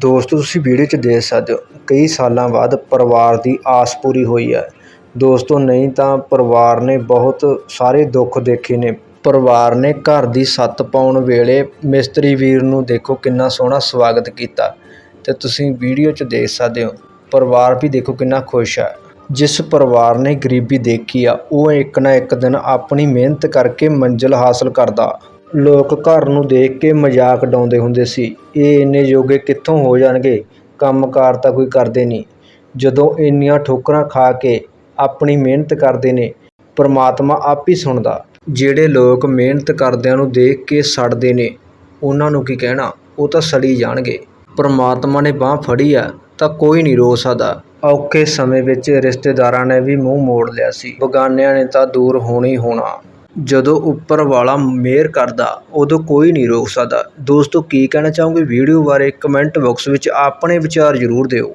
ਦੋਸਤੋ, ਤੁਸੀਂ ਵੀਡੀਓ 'ਚ ਦੇਖ ਸਕਦੇ ਹੋ, ਕਈ ਸਾਲਾਂ ਬਾਅਦ ਪਰਿਵਾਰ ਦੀ ਆਸ ਪੂਰੀ ਹੋਈ ਹੈ। ਦੋਸਤੋ, ਨਹੀਂ ਤਾਂ ਪਰਿਵਾਰ ਨੇ ਬਹੁਤ ਸਾਰੇ ਦੁੱਖ ਦੇਖੇ ਨੇ। ਪਰਿਵਾਰ ਨੇ ਘਰ ਦੀ ਛੱਤ ਪਾਉਣ ਵੇਲੇ ਮਿਸਤਰੀ ਵੀਰ ਨੂੰ ਦੇਖੋ ਕਿੰਨਾ ਸੋਹਣਾ ਸਵਾਗਤ ਕੀਤਾ ਤੇ ਤੁਸੀਂ ਵੀਡੀਓ 'ਚ ਦੇਖ ਸਕਦੇ ਹੋ। ਪਰਿਵਾਰ ਵੀ ਦੇਖੋ ਕਿੰਨਾ ਖੁਸ਼ ਹੈ। ਜਿਸ ਪਰਿਵਾਰ ਨੇ ਗਰੀਬੀ ਦੇਖੀ ਆ, ਉਹ ਇੱਕ ਨਾ ਇੱਕ ਦਿਨ ਆਪਣੀ ਮਿਹਨਤ ਕਰਕੇ ਮੰਜ਼ਿਲ ਹਾਸਲ ਕਰਦਾ। ਲੋਕ ਘਰ ਨੂੰ ਦੇਖ ਕੇ ਮਜ਼ਾਕ ਉਡਾਉਂਦੇ ਹੁੰਦੇ ਸੀ। ਇਹ ਇੰਨੇ ਜੋਗੇ ਕਿੱਥੋਂ ਹੋ ਜਾਣਗੇ? ਕੰਮਕਾਰ ਤਾਂ ਕੋਈ ਕਰਦੇ ਨਹੀਂ। ਜਦੋਂ ਇੰਨੀਆਂ ਠੋਕਰਾਂ ਖਾ ਕੇ ਆਪਣੀ ਮਿਹਨਤ ਕਰਦੇ ਨੇ, ਪਰਮਾਤਮਾ ਆਪ ਹੀ ਸੁਣਦਾ, ਜਿਹੜੇ ਲੋਕ ਮਿਹਨਤ ਕਰਦਿਆਂ ਨੂੰ ਦੇਖ ਕੇ ਸੜਦੇ ਨੇ, ਉਹਨਾਂ ਨੂੰ ਕੀ ਕਹਿਣਾ? ਉਹ ਤਾਂ ਸੜੀ ਜਾਣਗੇ। ਪਰਮਾਤਮਾ ਨੇ ਬਾਹ ਫੜੀ ਆ, ਤਾਂ ਕੋਈ ਨਹੀਂ ਰੋ ਸਕਦਾ। ਔਖੇ ਸਮੇਂ ਵਿੱਚ ਰਿਸ਼ਤੇਦਾਰਾਂ ਨੇ ਵੀ ਮੂੰਹ ਮੋੜ ਲਿਆ ਸੀ। ਬਗਾਨਿਆਂ ਨੇ ਤਾਂ ਦੂਰ ਹੋਣਾ ਹੀ ਹੋਣਾ। ਜਦੋਂ ਉੱਪਰ ਵਾਲਾ ਮਿਹਰ ਕਰਦਾ, ਉਦੋਂ ਕੋਈ ਨਹੀਂ ਰੋਕ ਸਕਦਾ। ਦੋਸਤੋ, ਕੀ ਕਹਿਣਾ ਚਾਹੋਗੇ ਵੀਡੀਓ ਬਾਰੇ? ਕਮੈਂਟ ਬਾਕਸ ਵਿੱਚ ਆਪਣੇ ਵਿਚਾਰ ਜ਼ਰੂਰ ਦਿਓ।